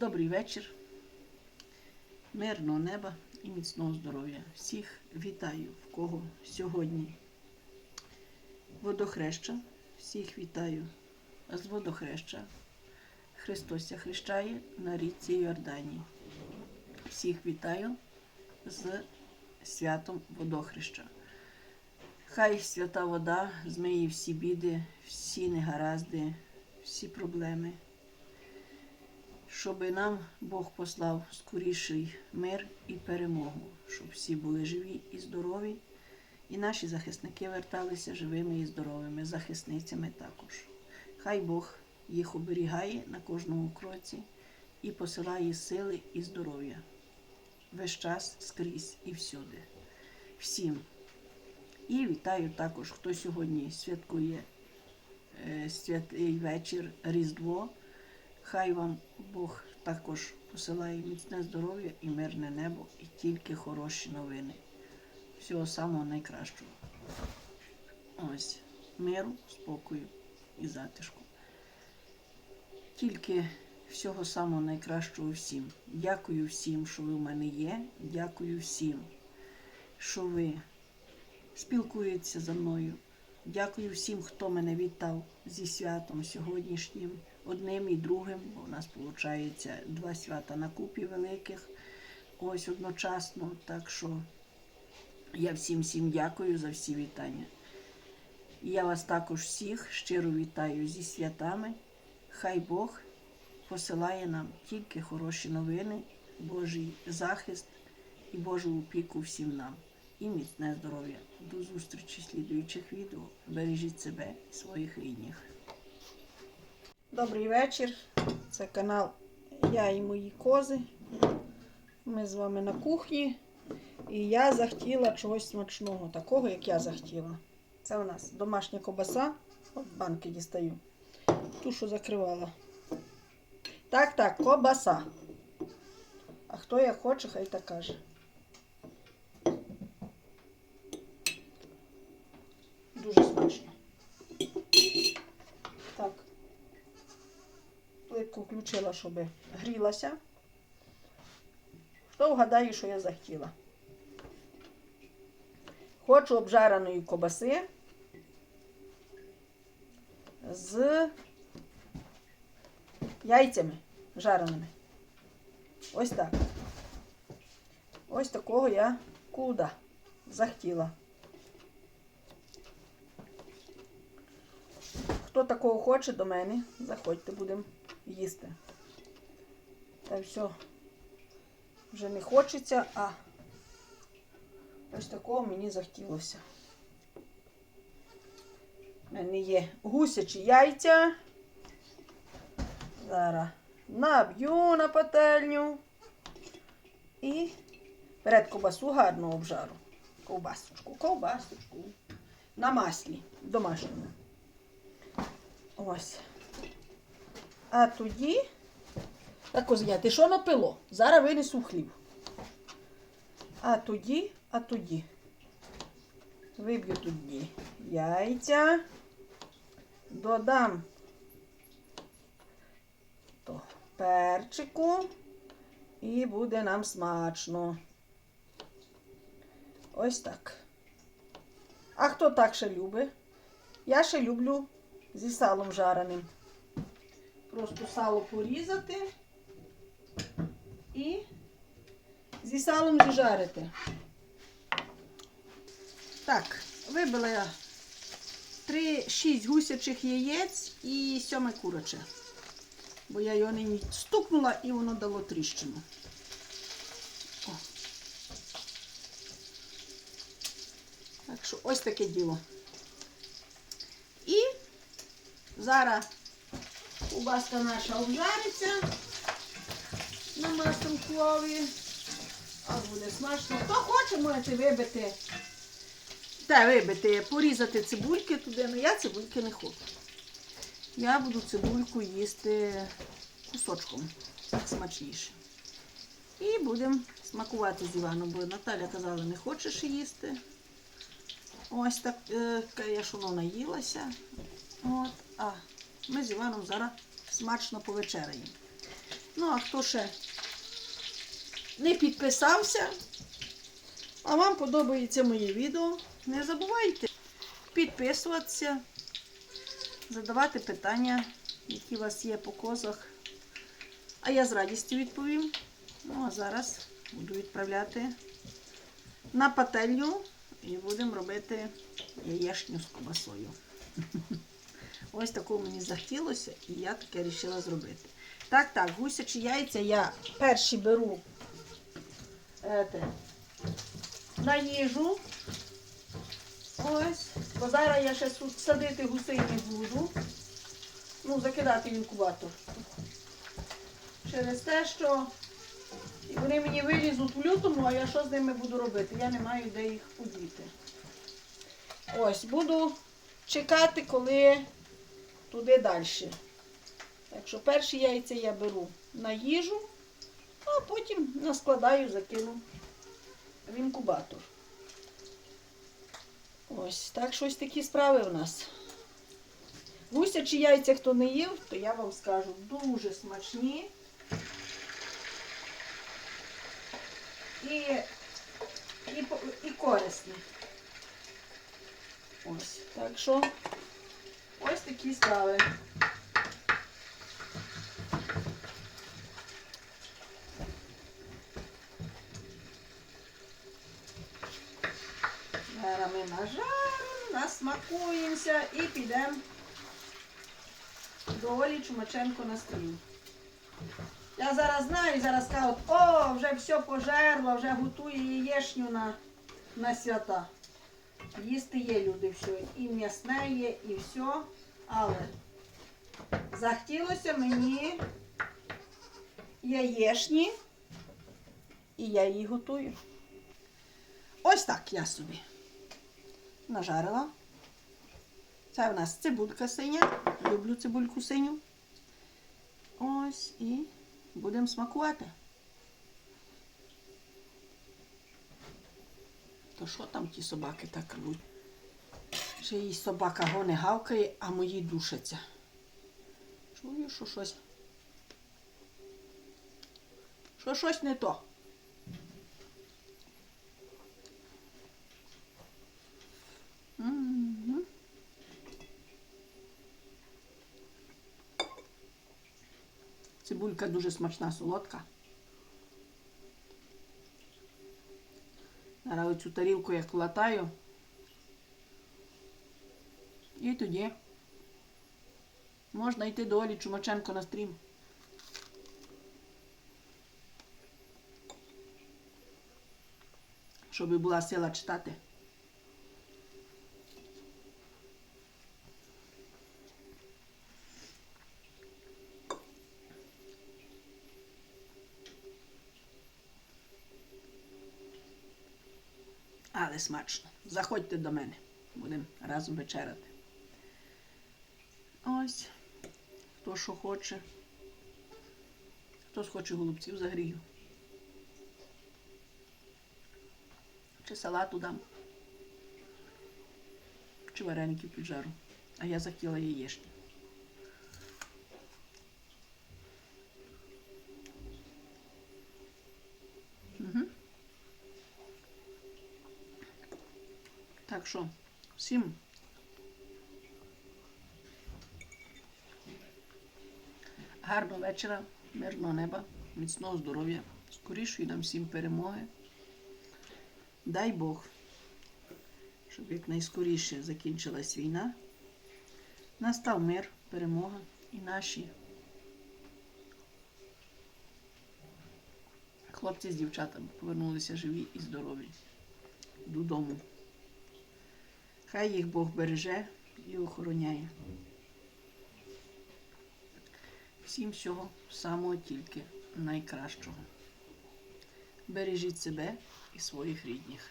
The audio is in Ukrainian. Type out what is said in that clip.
Добрий вечір, мирного неба і міцного здоров'я. Всіх вітаю, в кого сьогодні водохреща. Всіх вітаю з водохреща. Христос ся хрещає на річці Йорданії. Всіх вітаю з святом водохреща. Хай свята вода змиє всі біди, всі негаразди, всі проблеми щоб нам Бог послав скоріший мир і перемогу, щоб всі були живі і здорові, і наші захисники верталися живими і здоровими, захисницями також. Хай Бог їх оберігає на кожному кроці і посилає сили і здоров'я весь час скрізь і всюди. Всім. І вітаю також, хто сьогодні святкує е, святий вечір Різдво. Хай вам Бог також посилає міцне здоров'я і мирне небо, і тільки хороші новини. Всього самого найкращого. Ось миру, спокою і затишку. Тільки всього самого найкращого всім. Дякую всім, що ви в мене є. Дякую всім, що ви спілкуєтеся за мною. Дякую всім, хто мене вітав зі святом сьогоднішнім, одним і другим, бо у нас виходить два свята на купі великих, ось одночасно. Так що я всім всім дякую за всі вітання. Я вас також всіх щиро вітаю зі святами. Хай Бог посилає нам тільки хороші новини, Божий захист і Божу опіку всім нам і міцне здоров'я. До зустрічі в слідуючих відео. Бережіть себе і своїх рідних. Добрий вечір. Це канал Я і мої кози. Ми з вами на кухні. І я захотіла чогось смачного, такого, як я захотіла. Це у нас домашня кобаса. От банки дістаю. Ту, що закривала. Так, так, кобаса. А хто як хоче, хай так каже. Дуже смачно. Так. Плитку включила, щоб грілася. Хто вгадає, що я захотіла? Хочу обжареної кобаси з яйцями жареними. Ось так. Ось такого я куда захотіла. Хто такого хоче до мене, заходьте, будемо їсти. Та все, вже не хочеться, а ось такого мені захотілося. У мене є гусячі яйця. Зараз наб'ю на пательню і перед ковбасу гарно обжару. Ковбасочку, ковбасочку. На маслі домашньому. Ось. А тоді. Так ось я, ти що напило? Зараз винесу хліб. А тоді, а тоді. Виб'ю тоді яйця. Додам то перчику. І буде нам смачно. Ось так. А хто так ще любить? Я ще люблю зі салом жареним. Просто сало порізати і зі салом зіжарити. Так, вибила я 3-6 гусячих яєць і сьоме куроче. Бо я його нині стукнула і воно дало тріщину. О. Так що ось таке діло. І зараз кубаска наша обжариться на масункові. А буде смачно. Хто хоче, можете вибити. Та вибити, порізати цибульки туди, але я цибульки не хочу. Я буду цибульку їсти кусочком, так смачніше. І будемо смакувати з Іваном, бо Наталя казала, не хочеш їсти. Ось так, е, я ж воно наїлася. От, а ми з Іваном зараз смачно повечеряємо. Ну, а хто ще не підписався, а вам подобається моє відео, не забувайте підписуватися, задавати питання, які у вас є по козах. А я з радістю відповім. Ну, а зараз буду відправляти на пательню і будемо робити яєшню з кубасою. Ось такого мені захотілося, і я таке вирішила зробити. Так, так, гусячі яйця я перші беру ете, на їжу. Ось. Бо зараз я ще садити гусей не буду. Ну, закидати інкубатор. Через те, що вони мені вилізуть в лютому, а я що з ними буду робити? Я не маю де їх подіти. Ось, буду чекати, коли туди далі. Так що перші яйця я беру на їжу, а потім наскладаю, закину в інкубатор. Ось, так що ось такі справи у нас. Гусячі яйця, хто не їв, то я вам скажу, дуже смачні. І, і, і корисні. Ось, так що ось такі справи. Зараз ми нажаримо, насмакуємося і підемо до Олі Чумаченко на стрім. Я зараз знаю, зараз кажуть, о, вже все пожерло, вже готує яєшню на, на свята. Їсти є люди все. І м'ясне є, і все. Але захотілося мені яєшні, і я її готую. Ось так я собі нажарила. Це в нас цибулька синя. Люблю цибульку синю. Ось і будемо смакувати. То що там ті собаки так рвуть? Ще їй собака гоне гавкає, а мої душаться. Чую, що щось. Що щось не то. Цибулька дуже смачна, солодка. Зараз оцю тарілку я клатаю. І тоді можна йти до Олі Чумаченко на стрім. Щоб була сила читати. Але смачно. Заходьте до мене. Будемо разом вечеряти. Ось. Хто що хоче. Хтось хоче голубців загрію. Чи салату дам. Чи вареників піджару. А я захотіла яєчню. Так що, всім гарного вечора, мирного неба, міцного здоров'я, скорішої нам всім перемоги. Дай Бог, щоб якнайскоріше закінчилась війна, настав мир, перемога і наші хлопці з дівчатами повернулися живі і здорові додому. Хай їх Бог береже і охороняє. Всім всього самого тільки найкращого. Бережіть себе і своїх рідних.